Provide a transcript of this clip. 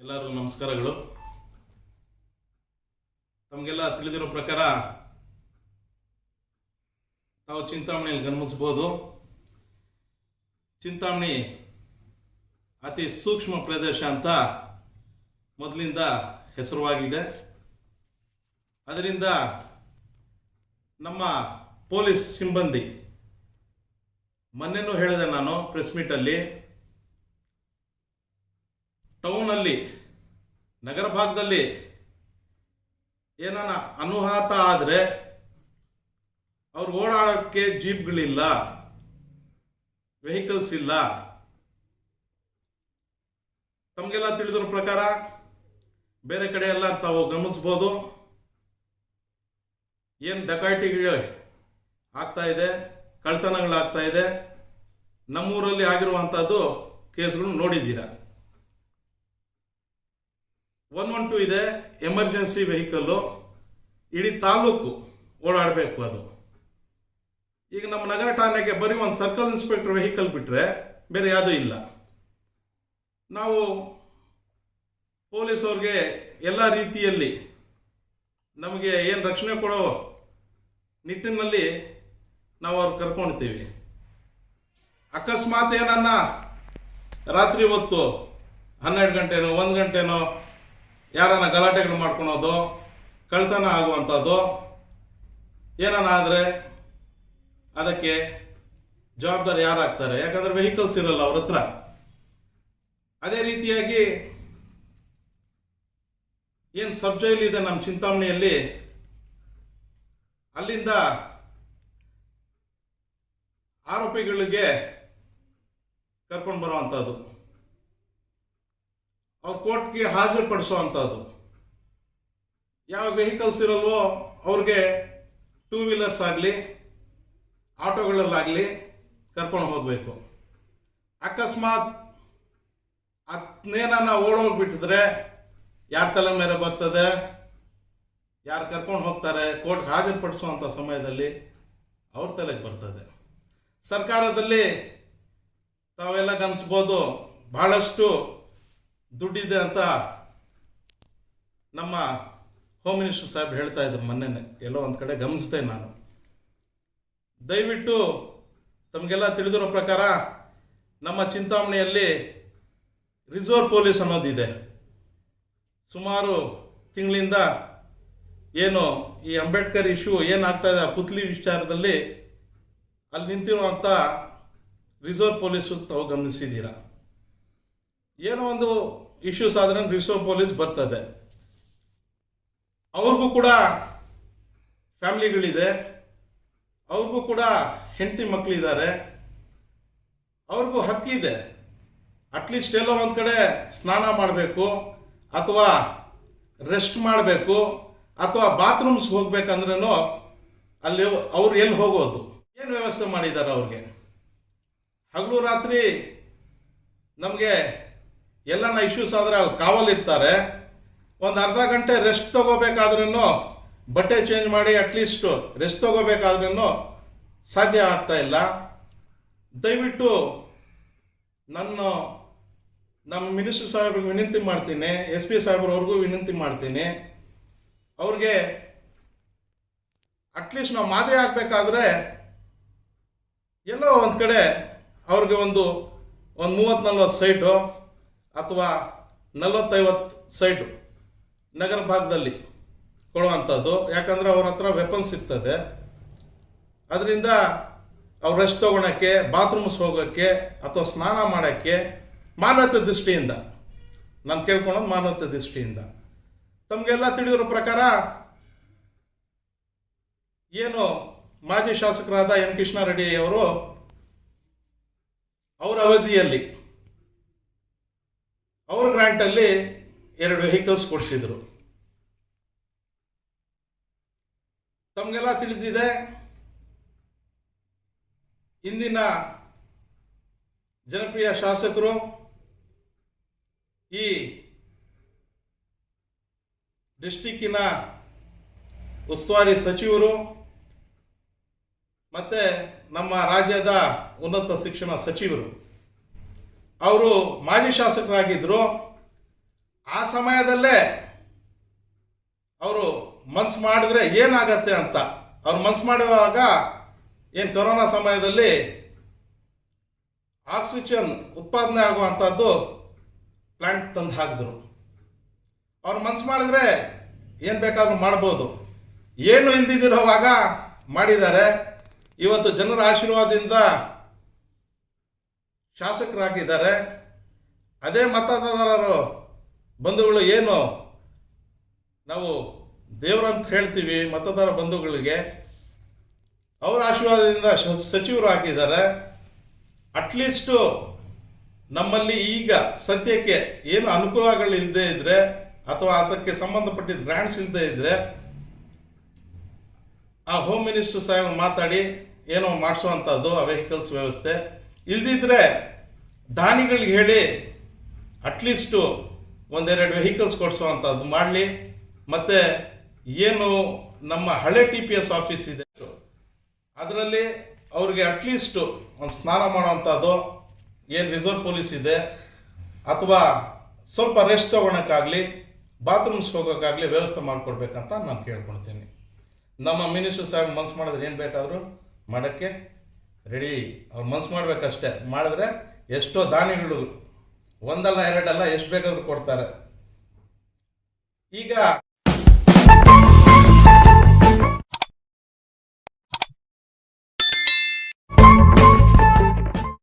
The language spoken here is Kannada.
ಎಲ್ಲರಿಗೂ ನಮಸ್ಕಾರಗಳು. ತಮಗೆಲ್ಲ ತಿಳಿದಿರೋ ಪ್ರಕಾರ ತಾವು ಚಿಂತಾಮಣಿಯಲ್ಲಿ ಗಮನಿಸ್ಬೋದು ಚಿಂತಾಮಣಿ ಅತಿ ಸೂಕ್ಷ್ಮ ಪ್ರದೇಶ ಅಂತ ಮೊದಲಿಂದ ಹೆಸರುವಾಗಿದೆ. ಅದರಿಂದ ನಮ್ಮ ಪೊಲೀಸ್ ಸಿಬ್ಬಂದಿ ಮೊನ್ನೆನೂ ಹೇಳಿದೆ ನಾನು ಪ್ರೆಸ್ ಮೀಟಲ್ಲಿ. ಟೌನಲ್ಲಿ ನಗರ ಭಾಗದಲ್ಲಿ ಏನಾನ ಅನುಹಾತ ಆದರೆ ಅವ್ರು ಓಡಾಡೋಕ್ಕೆ ಜೀಪ್ಗಳಿಲ್ಲ, ವೆಹಿಕಲ್ಸ್ ಇಲ್ಲ. ತಮಗೆಲ್ಲ ತಿಳಿದಿರೋ ಪ್ರಕಾರ ಬೇರೆ ಕಡೆ ಎಲ್ಲ ತಾವು ಗಮನಿಸ್ಬೋದು. ಏನು ಡಕಾಯಿಟಿಗಳು ಆಗ್ತಾ ಇದೆ ಕಳ್ತನಗಳಾಗ್ತಾ ಇದೆ, ನಮ್ಮೂರಲ್ಲಿ ಆಗಿರುವಂಥದ್ದು ಕೇಸ್ಗಳು ನೋಡಿದ್ದೀರಾ? ಒನ್ ಒನ್ ಟು ಇದೆ ಎಮರ್ಜೆನ್ಸಿ ವೆಹಿಕಲ್ಲು ಇಡೀ ತಾಲೂಕು ಓಡಾಡಬೇಕು ಅದು. ಈಗ ನಮ್ಮ ನಗರ ಠಾಣೆಗೆ ಬರೀ ಒಂದು ಸರ್ಕಲ್ ಇನ್ಸ್ಪೆಕ್ಟರ್ ವೆಹಿಕಲ್ ಬಿಟ್ಟರೆ ಬೇರೆ ಯಾವುದೂ ಇಲ್ಲ. ನಾವು ಪೊಲೀಸವ್ರಿಗೆ ಎಲ್ಲ ರೀತಿಯಲ್ಲಿ ನಮಗೆ ಏನು ರಕ್ಷಣೆ ಕೊಡೋ ನಿಟ್ಟಿನಲ್ಲಿ ನಾವು ಅವ್ರು ಕರ್ಕೊಳ್ತೀವಿ ಅಕಸ್ಮಾತ್ ಏನನ್ನ ರಾತ್ರಿ ಹೊತ್ತು ಹನ್ನೆರಡು ಗಂಟೆನೋ, ಒಂದು ಗಂಟೆನೋ ಯಾರನ್ನ ಗಲಾಟೆಗಳು ಮಾಡ್ಕೊಳೋದು ಕಳ್ತನ ಆಗುವಂಥದ್ದು ಆದರೆ ಅದಕ್ಕೆ ಜವಾಬ್ದಾರಿ ಯಾರಾಗ್ತಾರೆ? ಯಾಕಂದ್ರೆ ವೆಹಿಕಲ್ಸ್ ಇರಲ್ಲ ಅವ್ರ ಹತ್ರ. ಅದೇ ರೀತಿಯಾಗಿ ಏನು ಸಬ್ ಜೈಲ್ ಇದೆ ನಮ್ಮ ಚಿಂತಾಮಣಿಯಲ್ಲಿ? ಅಲ್ಲಿಂದ ಆರೋಪಿಗಳಿಗೆ ಕರ್ಕೊಂಡು ಬರುವಂಥದ್ದು. ಅವ್ರ ಕೋರ್ಟ್ಗೆ ಹಾಜರುಪಡಿಸುವಂಥದ್ದು ಯಾವ ವೆಹಿಕಲ್ಸ್ ಇರಲ್ವೋ ಅವ್ರಿಗೆ ಟೂ ವೀಲರ್ಸ್ ಆಗಲಿ, ಆಟೋಗಳಲ್ಲಾಗಲಿ ಕರ್ಕೊಂಡು ಹೋಗಬೇಕು. ಅಕಸ್ಮಾತ್ ಅದನ್ನೇನ ಓಡೋಗ್ಬಿಟ್ಟಿದ್ರೆ ಯಾರ ತಲೆ ಮೇಲೆ ಬರ್ತದೆ, ಯಾರು ಕರ್ಕೊಂಡು ಹೋಗ್ತಾರೆ, ಕೋರ್ಟ್ ಹಾಜರುಪಡಿಸುವಂಥ ಸಮಯದಲ್ಲಿ ಅವ್ರ ತಲೆಗೆ ಬರ್ತದೆ. ಸರ್ಕಾರದಲ್ಲಿ ತಾವೆಲ್ಲ ಗಮನಿಸ್ಬೋದು, ಬಹಳಷ್ಟು ದುಡ್ಡಿದೆ ಅಂತ ನಮ್ಮ ಹೋಮ್ ಮಿನಿಸ್ಟರ್ ಸಾಹೇಬ್ ಹೇಳ್ತಾ ಇದ್ರು ಮೊನ್ನೆನೆ ಎಲ್ಲೋ ಒಂದು ಕಡೆ ಗಮನಿಸ್ದೆ ನಾನು. ದಯವಿಟ್ಟು ತಮಗೆಲ್ಲ ತಿಳಿದಿರೋ ಪ್ರಕಾರ ನಮ್ಮ ಚಿಂತಾಮಣಿಯಲ್ಲಿ ರಿಸರ್ವ್ ಪೊಲೀಸ್ ಅನ್ನೋದಿದೆ. ಸುಮಾರು ತಿಂಗಳಿಂದ ಏನು ಈ ಅಂಬೇಡ್ಕರ್ ಇಶ್ಯೂ ಏನಾಗ್ತಾ ಇದೆ ಆ ಪುತ್ಲಿ ವಿಚಾರದಲ್ಲಿ ಅಲ್ಲಿ ನಿಂತಿರುವಂಥ ರಿಸರ್ವ್ ಪೊಲೀಸು ತಾವು ಗಮನಿಸಿದ್ದೀರಾ? ಏನೋ ಒಂದು ಇಶ್ಯೂಸ್ ಆದ್ರೆ ರಿಸರ್ವ್ ಪೊಲೀಸ್ ಬರ್ತದೆ. ಅವ್ರಿಗೂ ಕೂಡ ಫ್ಯಾಮ್ಲಿಗಳಿದೆ. ಅವ್ರಿಗೂ ಕೂಡ ಹೆಂಡತಿ ಮಕ್ಕಳಿದ್ದಾರೆ ಅವ್ರಿಗೂ ಹಕ್ಕಿದೆ ಅಟ್ಲೀಸ್ಟ್ ಎಲ್ಲೋ ಒಂದು ಕಡೆ ಸ್ನಾನ ಮಾಡಬೇಕು ಅಥವಾ ರೆಸ್ಟ್ ಮಾಡಬೇಕು ಅಥವಾ ಬಾತ್ರೂಮ್ಸ್ ಹೋಗ್ಬೇಕಂದ್ರೂ ಅಲ್ಲಿ ಅವ್ರು ಎಲ್ಲಿ ಹೋಗೋದು? ಏನು ವ್ಯವಸ್ಥೆ ಮಾಡಿದ್ದಾರೆ ಅವ್ರಿಗೆ? ಹಗಲು ರಾತ್ರಿ ನಮಗೆ ಎಲ್ಲನ ಇಶ್ಯೂಸ್ ಆದರೆ ಅಲ್ಲಿ ಕಾವಲಿರ್ತಾರೆ ಒಂದು ಅರ್ಧ ಗಂಟೆ ರೆಸ್ಟ್ ತಗೋಬೇಕಾದ್ರೂ ಬಟ್ಟೆ ಚೇಂಜ್ ಮಾಡಿ ಅಟ್ಲೀಸ್ಟ್ ರೆಸ್ಟ್ ತಗೋಬೇಕಾದ್ರೂ ಸಾಧ್ಯ ಆಗ್ತಾ ಇಲ್ಲ. ದಯವಿಟ್ಟು ನನ್ನ, ನಮ್ಮ ಮಿನಿಸ್ಟರ್ ಸಾಹೇಬ್ರಿಗೆ ವಿನಂತಿ ಮಾಡ್ತೀನಿ ಎಸ್ ಪಿ ಸಾಹೇಬ್ರವ್ರಿಗೂ ವಿನಂತಿ ಮಾಡ್ತೀನಿ. ಅವ್ರಿಗೆ ಅಟ್ಲೀಸ್ಟ್ ನಾವು ಮಾದರಿ ಆಗಬೇಕಾದ್ರೆ ಎಲ್ಲೋ ಒಂದು ಕಡೆ ಅವ್ರಿಗೆ ಒಂದು ಒಂದು ಮೂವತ್ತು ನಲ್ವತ್ತು ಸೈಟು ಅಥವಾ ನಲವತ್ತೈವತ್ತು ಸೈಡು ನಗರ ಭಾಗದಲ್ಲಿ ಕೊಡುವಂಥದ್ದು ಯಾಕಂದರೆ ಅವ್ರ ಹತ್ರ ವೆಪನ್ಸ್ ಇರ್ತದೆ ಅದರಿಂದ ಅವ್ರು ರೆಸ್ಟ್ ತೊಗೊಳಕ್ಕೆ ಬಾತ್ರೂಮ್ಸ್ ಹೋಗೋಕ್ಕೆ ಅಥವಾ ಸ್ನಾನ ಮಾಡೋಕ್ಕೆ ಮಾನವತೆ ದೃಷ್ಟಿಯಿಂದ, ನಾನು ಕೇಳ್ಕೊಳೋದು ಮಾನವತೆ ದೃಷ್ಟಿಯಿಂದ. ತಮಗೆಲ್ಲ ತಿಳಿದಿರೋ ಪ್ರಕಾರ ಏನು ಮಾಜಿ ಶಾಸಕರಾದ ಎಂ ಕೃಷ್ಣಾರೆಡ್ಡಿ ಅವರು ಅವರ ಅವಧಿಯಲ್ಲಿ ಅವ್ರ ಗ್ರ್ಯಾಂಟಲ್ಲಿ ಎರಡು ವೆಹಿಕಲ್ಸ್ ಕೊಡಿಸಿದ್ರು. ತಮಗೆಲ್ಲ ತಿಳಿದಿದೆ, ಇಂದಿನ ಜನಪ್ರಿಯ ಶಾಸಕರು ಈ ಡಿಸ್ಟಿಕ್ಕಿನ ಉಸ್ತುವಾರಿ ಸಚಿವರು ಮತ್ತೆ ನಮ್ಮ ರಾಜ್ಯದ ಉನ್ನತ ಶಿಕ್ಷಣ ಸಚಿವರು. ಅವರು ಮಾಜಿ ಶಾಸಕರಾಗಿದ್ದರು ಆ ಸಮಯದಲ್ಲೇ ಅವರು ಮನ್ಸು ಮಾಡಿದ್ರೆ ಏನಾಗತ್ತೆ ಅಂತ. ಅವ್ರು ಮನ್ಸು ಮಾಡುವಾಗ ಏನು ಕೊರೋನಾ ಸಮಯದಲ್ಲಿ ಆಕ್ಸಿಜನ್ ಉತ್ಪಾದನೆ ಆಗುವಂಥದ್ದು ಪ್ಲಾಂಟ್ ತಂದು ಹಾಕಿದ್ರು. ಅವ್ರು ಮನ್ಸು ಮಾಡಿದ್ರೆ ಏನು ಬೇಕಾದ್ರೂ ಮಾಡ್ಬೋದು. ಏನು ಇಲ್ದಿದ್ದಿರೋವಾಗ ಮಾಡಿದ್ದಾರೆ. ಇವತ್ತು ಜನರ ಆಶೀರ್ವಾದದಿಂದ ಶಾಸಕರಾಗಿದ್ದಾರೆ. ಅದೇ ಮತದಾರರು ಬಂಧುಗಳು ಏನು? ನಾವು ದೇವರಂತ ಹೇಳ್ತೀವಿ ಮತದಾರ ಬಂಧುಗಳಿಗೆ. ಅವರ ಆಶೀರ್ವಾದದಿಂದ ಸಚಿವರು ಆಗಿದ್ದಾರೆ ಅಟ್ಲೀಸ್ಟು ನಮ್ಮಲ್ಲಿ ಈಗ ಸದ್ಯಕ್ಕೆ ಏನು ಅನುಕೂಲಗಳು ಇಲ್ಲದೆ ಇದ್ದರೆ ಅಥವಾ ಅದಕ್ಕೆ ಸಂಬಂಧಪಟ್ಟಿದ್ದ ಗ್ರಾಂಟ್ಸ್ ಇಲ್ಲದೆ ಇದ್ದರೆ ಆ ಹೋಮ್ ಮಿನಿಸ್ಟರ್ ಸಾಹೇಬ್ ಮಾತಾಡಿ ಏನೋ ಮಾಡಿಸುವಂಥದ್ದು ಆ ವೆಹಿಕಲ್ಸ್ ವ್ಯವಸ್ಥೆ. ಇಲ್ದಿದ್ರೆ ದಾನಿಗಳಿಗೆ ಹೇಳಿ ಅಟ್ಲೀಸ್ಟು ಒಂದೆರಡು ವೆಹಿಕಲ್ಸ್ ಕೊಡಿಸುವಂಥದ್ದು ಮಾಡಲಿ. ಮತ್ತು ಏನು ನಮ್ಮ ಹಳೆ ಟಿ ಪಿ ಎಸ್ ಆಫೀಸ್ ಇದೆ. ಅದರಲ್ಲಿ ಅವ್ರಿಗೆ ಅಟ್ಲೀಸ್ಟು ಒಂದು ಸ್ನಾನ ಮಾಡೋವಂಥದ್ದು ಏನು ರಿಸರ್ವ್ ಪೊಲೀಸ್ ಇದೆ, ಅಥವಾ ಸ್ವಲ್ಪ ರೆಸ್ಟ್ ತೊಗೊಳಕ್ಕಾಗಲಿ ಬಾತ್ರೂಮ್ಸ್ ಹೋಗೋಕ್ಕಾಗಲಿ ವ್ಯವಸ್ಥೆ ಮಾಡಿಕೊಡ್ಬೇಕಂತ ನಾನು ಕೇಳ್ಕೊಳ್ತೀನಿ. ನಮ್ಮ ಮಿನಿಸ್ಟರ್ ಸಾಹೇಬ್ ಮನ್ಸು ಮಾಡಿದ್ರೆ ಏನು ಬೇಕಾದರೂ ಮಾಡೋಕ್ಕೆ ರೆಡಿ ಅವ್ರು ಮನ್ಸು ಮಾಡಬೇಕಷ್ಟೇ. ಮಾಡಿದ್ರೆ ಎಷ್ಟೋ ದಾನಿಗಳು ಒಂದಲ್ಲ ಎರಡಲ್ಲ ಎಷ್ಟು ಬೇಕಾದರೂ ಕೊಡ್ತಾರೆ. ಈಗ